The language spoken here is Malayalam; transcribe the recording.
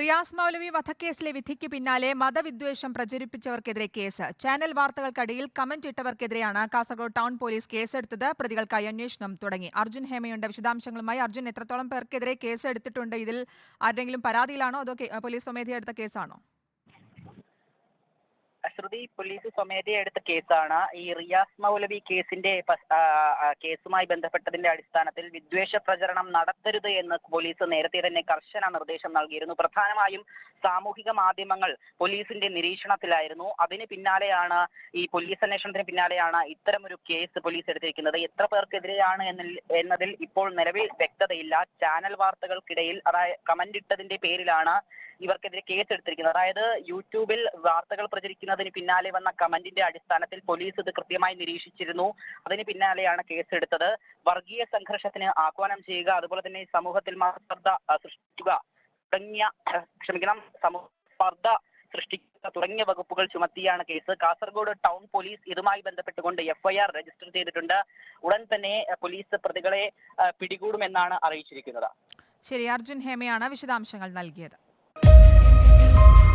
റിയാസ് മൗലവി വധക്കേസിലെ വിധിക്ക് പിന്നാലെ മതവിദ്വേഷം പ്രചരിപ്പിച്ചവർക്കെതിരെ കേസ്. ചാനൽ വാർത്തകൾക്കടിയിൽ കമന്റ് ഇട്ടവർക്കെതിരെയാണ് കാസർഗോഡ് ടൗൺ പോലീസ് കേസെടുത്തത്. പ്രതികൾക്കായി അന്വേഷണം തുടങ്ങി. അർജുൻ ഹേമയുണ്ട്. വിശദാംശങ്ങളുമായി അർജുൻ എത്രത്തോളം പേർക്കെതിരെ കേസ് എടുത്തിട്ടുണ്ട് ഇതിൽ ആരെങ്കിലും പരാതിയിലാണോ? അതോ പോലീസ് സ്വമേധയാ എടുത്ത കേസാണോ? ശ്രുതി പോലീസ് സ്വമേധയാ എടുത്ത കേസാണ്. ഈ റിയാസ് മൗലവി കേസിന്റെ കേസുമായി ബന്ധപ്പെട്ടതിന്റെ അടിസ്ഥാനത്തിൽ വിദ്വേഷ പ്രചരണം നടത്തരുത് എന്ന് പോലീസ് നേരത്തെ തന്നെ കർശന നിർദ്ദേശം നൽകിയിരുന്നു. പ്രധാനമായും സാമൂഹിക മാധ്യമങ്ങൾ പോലീസിന്റെ നിരീക്ഷണത്തിലായിരുന്നു. അതിന് പിന്നാലെയാണ് ഈ പോലീസ് അന്വേഷണത്തിന് പിന്നാലെയാണ് ഇത്തരമൊരു കേസ് പോലീസ് എടുത്തിരിക്കുന്നത്. എത്ര പേർക്കെതിരെയാണ് എന്നതിൽ ഇപ്പോൾ നിലവിൽ വ്യക്തതയില്ല. ചാനൽ വാർത്തകൾക്കിടയിൽ അതായത് കമന്റ് ഇട്ടതിന്റെ പേരിലാണ് ഇവർക്കെതിരെ കേസെടുത്തിരിക്കുന്നത് അതായത് യൂട്യൂബിൽ വാർത്തകൾ പ്രചരിക്കുന്നതിന് പിന്നാലെ വന്ന കമന്റിന്റെ അടിസ്ഥാനത്തിൽ പോലീസ് ഇത് കൃത്യമായി നിരീക്ഷിച്ചിരുന്നു. അതിന് പിന്നാലെയാണ് കേസെടുത്തത്. വർഗീയ സംഘർഷത്തിന് ആഹ്വാനം ചെയ്യുക അതുപോലെ തന്നെ സമൂഹത്തിൽ മതസ്പർദ്ധ ആ, സൃഷ്ടിക്കുക തുടങ്ങിയ ക്ഷമിക്കണം സമൂഹ സ്പർദ്ധ സൃഷ്ടിക്കുക തുടങ്ങിയ വകുപ്പുകൾ ചുമത്തിയാണ് കേസ്. കാസർഗോഡ് ടൗൺ പോലീസ് ഇതുമായി ബന്ധപ്പെട്ടുകൊണ്ട് എഫ്ഐആർ രജിസ്റ്റർ ചെയ്തിട്ടുണ്ട്. ഉടൻ തന്നെ പോലീസ് പ്രതികളെ പിടികൂടുമെന്നാണ് അറിയിച്ചിരിക്കുന്നത്. ശരി അർജുൻ ഹേമയാണ് വിശദാംശങ്ങൾ നൽകിയത്. Thank you.